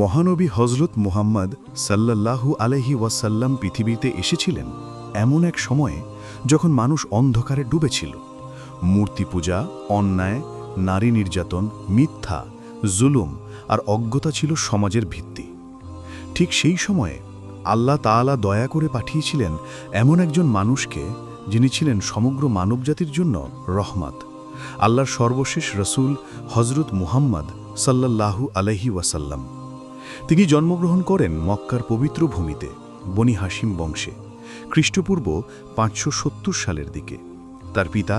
মহানবী হজরত মুহাম্মদ সাল্লাল্লাহু আলহি ওয়াসাল্লাম পৃথিবীতে এসেছিলেন এমন এক সময়ে যখন মানুষ অন্ধকারে ডুবেছিল। মূর্তি পূজা, অন্যায়, নারী নির্যাতন, মিথ্যা, জুলুম আর অজ্ঞতা ছিল সমাজের ভিত্তি। ঠিক সেই সময়ে আল্লাহ তাআলা দয়া করে পাঠিয়েছিলেন এমন একজন মানুষকে যিনি ছিলেন সমগ্র মানবজাতির জন্য রহমত। আল্লাহর সর্বশেষ রসূল হজরত মুহাম্মদ সাল্লাল্লাহু আলহি ওয়াসাল্লাম। তিনি জন্মগ্রহণ করেন মক্কার পবিত্র ভূমিতে, বনি হাসিম বংশে, খ্রিস্টপূর্ব পাঁচশো সত্তর সালের দিকে। তার পিতা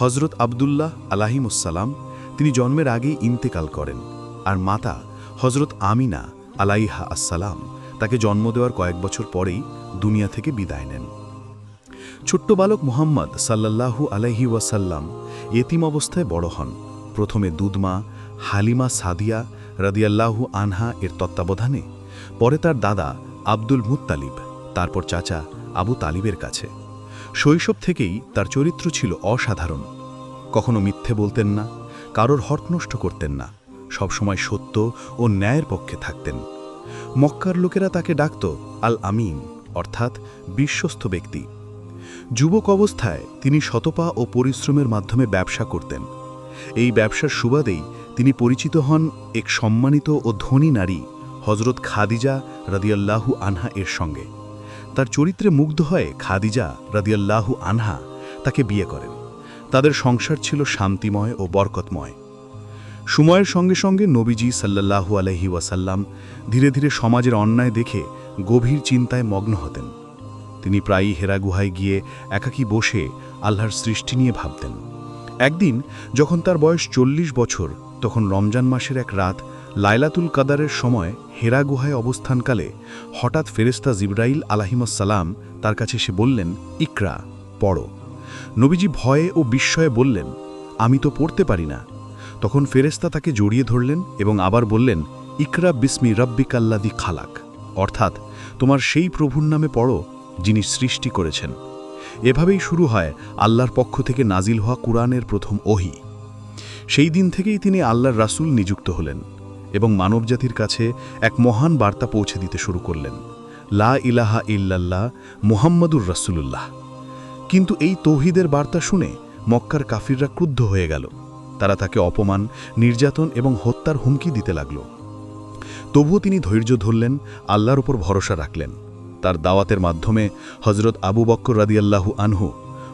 হজরত আবদুল্লাহ আলাহিমুসালাম তিনি জন্মের আগেই ইন্তেকাল করেন, আর মাতা হজরত আমিনা আলাইহা আসসালাম তাকে জন্ম দেওয়ার কয়েক বছর পরেই দুনিয়া থেকে বিদায় নেন। ছোট্ট বালক মুহাম্মদ সাল্লাল্লাহু আলাইহি ওয়াসাল্লাম এতিম অবস্থায় বড় হন। প্রথমে দুধমা, হালিমা সাদিয়া রাদিয়াল্লাহু আনহা এর তত্ত্বাবধানে, পরে তার দাদা আব্দুল মুত্তালিব, তারপর চাচা আবু তালিবের কাছে। শৈশব থেকেই তার চরিত্র ছিল অসাধারণ। কখনো মিথ্যে বলতেন না, কারোর হট নষ্ট করতেন না, সবসময় সত্য ও ন্যায়ের পক্ষে থাকতেন। মক্কার লোকেরা তাকে ডাকত আল আমিন অর্থাৎ বিশ্বস্ত ব্যক্তি। যুবক অবস্থায় তিনি শতপা ও পরিশ্রমের মাধ্যমে ব্যবসা করতেন। এই ব্যবসার সুবাদেই তিনি পরিচিত হন এক সম্মানিত ও ধনী নারী হজরত খাদিজা রাদিয়াল্লাহু আনহা এর সঙ্গে। তার চরিত্রে মুগ্ধ হয়ে খাদিজা রাদিয়াল্লাহু আনহা তাকে বিয়ে করেন। তাদের সংসার ছিল শান্তিময় ও বরকতময়। সময়ের সঙ্গে সঙ্গে নবীজি সাল্লাল্লাহু আলহি ওয়াসাল্লাম ধীরে ধীরে সমাজের অন্যায় দেখে গভীর চিন্তায় মগ্ন হতেন। তিনি প্রায়ই হেরা গুহায় গিয়ে একাকী বসে আল্লাহর সৃষ্টি নিয়ে ভাবতেন। একদিন, যখন তার বয়স চল্লিশ বছর, তখন রমজান মাসের এক রাত, লাইলাতুল কাদারের সময় হেরা গুহায় অবস্থানকালে হঠাৎ ফেরেস্তা জিব্রাইল আলাহিমসাল্লাম তার কাছে এসে বললেন, ইকরা, পড়ো। নবীজি ভয়ে ও বিস্ময়ে বললেন, আমি তো পড়তে পারি না। তখন ফেরেস্তা তাকে জড়িয়ে ধরলেন এবং আবার বললেন, ইকরা বিস্মি রব্বিকাল্লাদি খালাক। অর্থাৎ, তোমার সেই প্রভুর নামে পড়ো, যিনি সৃষ্টি করেছেন। এভাবেই শুরু হয় আল্লাহর পক্ষ থেকে নাজিল হওয়া কুরআনের প্রথম ওহি। সেই দিন থেকেই তিনি আল্লাহর রাসূল নিযুক্ত হলেন এবং মানবজাতির কাছে এক মহান বার্তা পৌঁছে দিতে শুরু করলেন। লা ইলাহা ইল্লাল্লাহ মুহাম্মাদুর রাসূলুল্লাহ। কিন্তু এই তৌহিদের বার্তা শুনে মক্কার কাফিররা ক্রুদ্ধ হয়ে গেল। তারা তাকে অপমান, নির্যাতন এবং হত্যার হুমকি দিতে লাগল। তবুও তিনি ধৈর্য ধরলেন, আল্লাহর উপর ভরসা রাখলেন। তার দাওয়াতের মাধ্যমে হজরত আবু বক্কর রাদিয়াল্লাহু আনহু,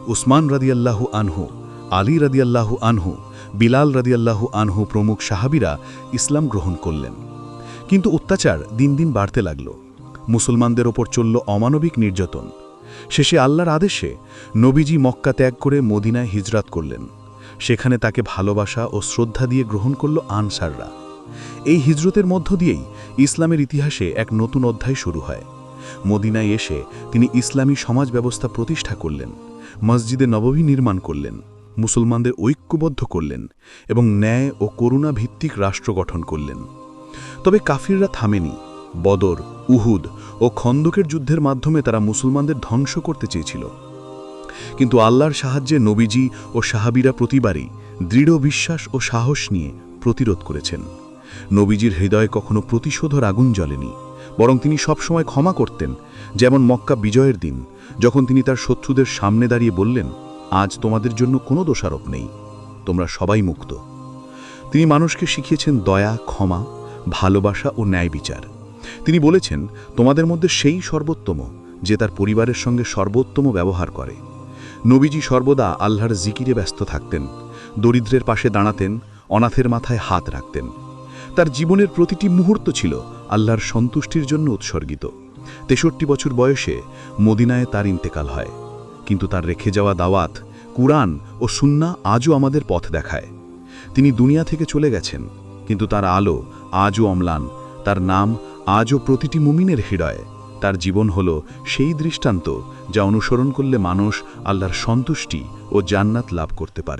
উসমান রাদিয়াল্লাহু আনহু, আলী রাদিয়াল্লাহু আনহু, বিলাল রাদিয়াল্লাহু আনহু প্রমুখ সাহাবিরা ইসলাম গ্রহণ করলেন। কিন্তু অত্যাচার দিন দিন বাড়তে লাগল। মুসলমানদের ওপর চলল অমানবিক নির্যাতন। শেষে আল্লাহর আদেশে নবীজি মক্কা ত্যাগ করে মদিনায় হিজরাত করলেন। সেখানে তাকে ভালোবাসা ও শ্রদ্ধা দিয়ে গ্রহণ করল আনসাররা। এই হিজরতের মধ্য দিয়েই ইসলামের ইতিহাসে এক নতুন অধ্যায় শুরু হয়। মদিনায় এসে তিনি ইসলামী সমাজ ব্যবস্থা প্রতিষ্ঠা করলেন, মসজিদে নববী নির্মাণ করলেন, মুসলমানদের ঐক্যবদ্ধ করলেন এবং ন্যায় ও করুণা ভিত্তিক রাষ্ট্র গঠন করলেন। তবে কাফিররা থামেনি। বদর, উহুদ ও খন্দকের যুদ্ধের মাধ্যমে তারা মুসলমানদের ধ্বংস করতে চেয়েছিল। কিন্তু আল্লাহর সাহায্যে নবীজি ও সাহাবিরা প্রতিবারই দৃঢ় বিশ্বাস ও সাহস নিয়ে প্রতিরোধ করেছেন। নবীজির হৃদয়ে কখনো প্রতিশোধর আগুন জ্বলেনি। বরং তিনি সবসময় ক্ষমা করতেন, যেমন মক্কা বিজয়ের দিন, যখন তিনি তার শত্রুদের সামনে দাঁড়িয়ে বললেন, আজ তোমাদের জন্য কোনো দোষারোপ নেই, তোমরা সবাই মুক্ত। তিনি মানুষকে শিখিয়েছেন দয়া, ক্ষমা, ভালোবাসা ও ন্যায় বিচার। তিনি বলেছেন, তোমাদের মধ্যে সেই সর্বোত্তম, যে তার পরিবারের সঙ্গে সর্বোত্তম ব্যবহার করে। নবীজি সর্বদা আল্লাহর জিকিরে ব্যস্ত থাকতেন, দরিদ্রের পাশে দাঁড়াতেন, অনাথের মাথায় হাত রাখতেন। তার জীবনের প্রতিটি মুহূর্ত ছিল আল্লাহর সন্তুষ্টির জন্য উৎসর্গিত। তেষট্টি বছর বয়সে মদিনায় তার ইন্তেকাল হয়। কিন্তু তার রেখে যাওয়া দাওয়াত, কুরআন ও সুন্না আজও আমাদের পথ দেখায়। তিনি দুনিয়া থেকে চলে গেছেন, কিন্তু তার আলো আজও অম্লান। তার নাম আজও প্রতিটি মুমিনের হৃদয়ে। তার জীবন হল সেই দৃষ্টান্ত যা অনুসরণ করলে মানুষ আল্লাহর সন্তুষ্টি ও জান্নাত লাভ করতে পারে।